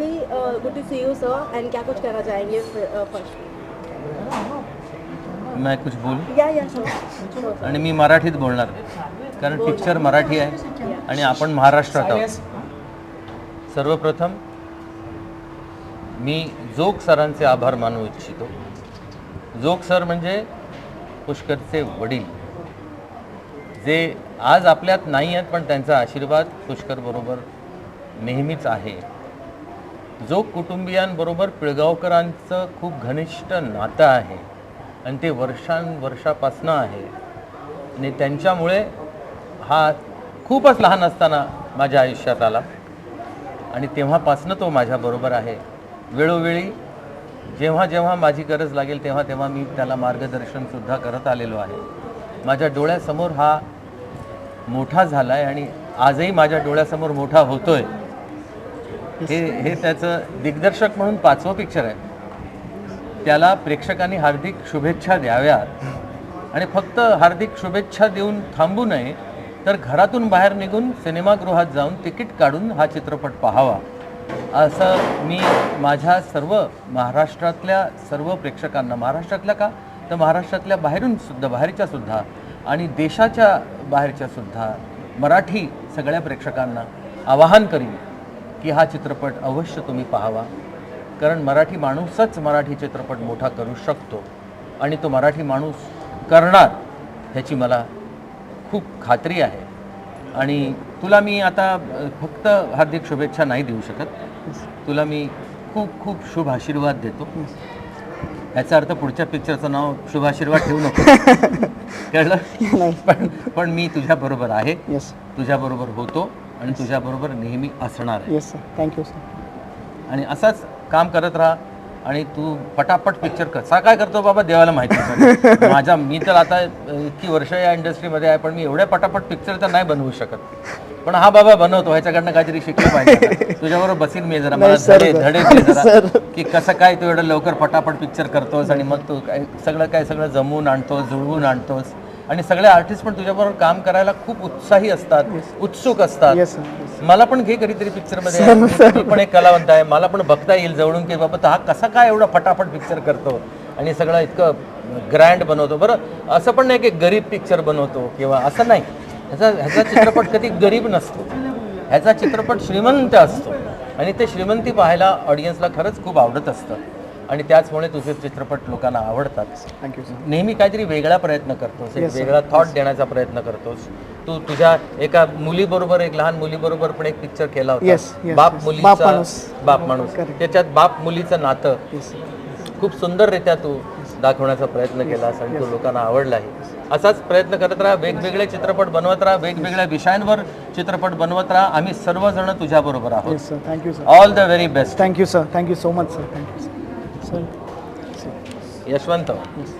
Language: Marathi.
Firstly good to see you sir and क्या कुछ कहना चाहेंगे फर्स्ट मैं कुछ बोलू? या या सर आणि मी मराठीत बोलणार. कारण पिक्चर मराठी आहे आणि आपण महाराष्ट्रात आहोत. सर्वप्रथम मी जोग सरांचे आभार मानू इच्छितो. जोग सर म्हणजे पुष्करचे वडील. जे आज आपल्यात नाही आहेत पण त्यांचा आशीर्वाद पुष्करबरोबर नेहमीच आहे. जो कुटुंबियांबरोबर पिळगावकरांचं खूप घनिष्ठ नातं आहे आणि ते वर्षांवर्षापासनं आहे. आणि त्यांच्यामुळे हा खूपच लहान असताना माझ्या आयुष्यात आला. आणि तेव्हापासनं तो माझ्याबरोबर आहे. वेळोवेळी जेव्हा जेव्हा माझी गरज लागेल तेव्हा तेव्हा मी त्याला मार्गदर्शनसुद्धा करत आलेलो आहे. माझ्या डोळ्यासमोर हा मोठा झाला आहे आणि आजही माझ्या डोळ्यासमोर मोठा होतो आहे हे हे त्याचं दिग्दर्शक म्हणून पाचवं पिक्चर आहे. त्याला प्रेक्षकांनी हार्दिक शुभेच्छा द्याव्यात आणि फक्त हार्दिक शुभेच्छा देऊन थांबू नये तर घरातून बाहेर निघून सिनेमागृहात जाऊन तिकीट काढून हा चित्रपट पाहावा. असं मी माझ्या सर्व महाराष्ट्रातल्या सर्व प्रेक्षकांना महाराष्ट्रातल्या का? तर महाराष्ट्रातल्या बाहेरून सुद्धा बाहेरच्या सुद्धा आणि देशाच्या बाहेरच्या सुद्धा मराठी सगळ्या प्रेक्षकांना आवाहन करीन. की हा चित्रपट अवश्य तुम्ही पाहावा. कारण मराठी माणूसच मराठी चित्रपट मोठा करू शकतो. आणि तो मराठी माणूस करणार ह्याची मला खूप खात्री आहे. आणि तुला मी आता फक्त हार्दिक शुभेच्छा नाही देऊ शकत. तुला मी खूप खूप शुभ आशीर्वाद देतो. याचा अर्थ पुढच्या पिक्चरचं नाव शुभ आशीर्वाद ठेवू नको. कळलं? पण पण मी तुझ्याबरोबर आहे. तुझ्याबरोबर होतो. आणि तुझ्याबरोबर नेहमी असणार आहे. येस सर थँक्यू सर आणि असाच काम करत राहा आणि तू पटापट पिक्चर कसा काय करतो बाबा? देवाला माहिती आहे. माझ्या मी तर आता अ, इतकी वर्ष या इंडस्ट्रीमध्ये आहे पण मी एवढ्या पटापट पिक्चर तर नाही बनवू शकत. पण हा बाबा बनवतो ह्याच्याकडनं काहीतरी शिकलं पाहिजे. तुझ्याबरोबर बसीन मी जरा. मला धडे. धडे दे जरा. की कसं काय तू एवढं लवकर पटापट पिक्चर करतोस आणि मग तू काय सगळं काय सगळं जमवून आणतोस जुळवून आणतोस. आणि सगळे आर्टिस्ट पण तुझ्याबरोबर काम करायला खूप उत्साही असतात उत्सुक असतात. मला पण घे कधीतरी पिक्चरमध्ये. मी पण एक कलावंत आहे. मला पण बघता येईल जवळून की बाबा हा कसा काय एवढा फटाफट पिक्चर करतो आणि सगळं इतकं ग्रँड बनवतो. बरं असं पण नाही की गरीब पिक्चर बनवतो किंवा असं नाही. ह्याचा ह्याचा चित्रपट कधी गरीब नसतो. ह्याचा चित्रपट श्रीमंत असतो. आणि ते श्रीमंती पाहायला ऑडियन्सला खरंच खूप आवडत असतं. आणि त्याचमुळे तुझे चित्रपट लोकांना आवडतात. थँक्यू नेहमी काहीतरी वेगळा प्रयत्न करतोस एक Yes, sir. वेगळा थॉट देण्याचा प्रयत्न करतोस. तू तुझ्या एका मुलीबरोबर एक लहान मुलीबरोबर पण एक पिक्चर केला होता. Yes, yes, बाप yes. मुलीचा बाप माणूस. बाप माणूस. Correct. त्याच्यात बाप मुलीचं नातं. येस खूप सुंदररित्या तू दाखवण्याचा प्रयत्न केलास आणि तो लोकांना आवडलाही असाच प्रयत्न करत राहा वेगवेगळे चित्रपट बनवत राहा वेगवेगळ्या विषयांवर चित्रपट बनवत राहा. आम्ही सर्वजण तुझ्याबरोबर आहोत. Yes sir thank you sir all the very best thank you sir thank you so much sir thank you sir sir Yashwant yes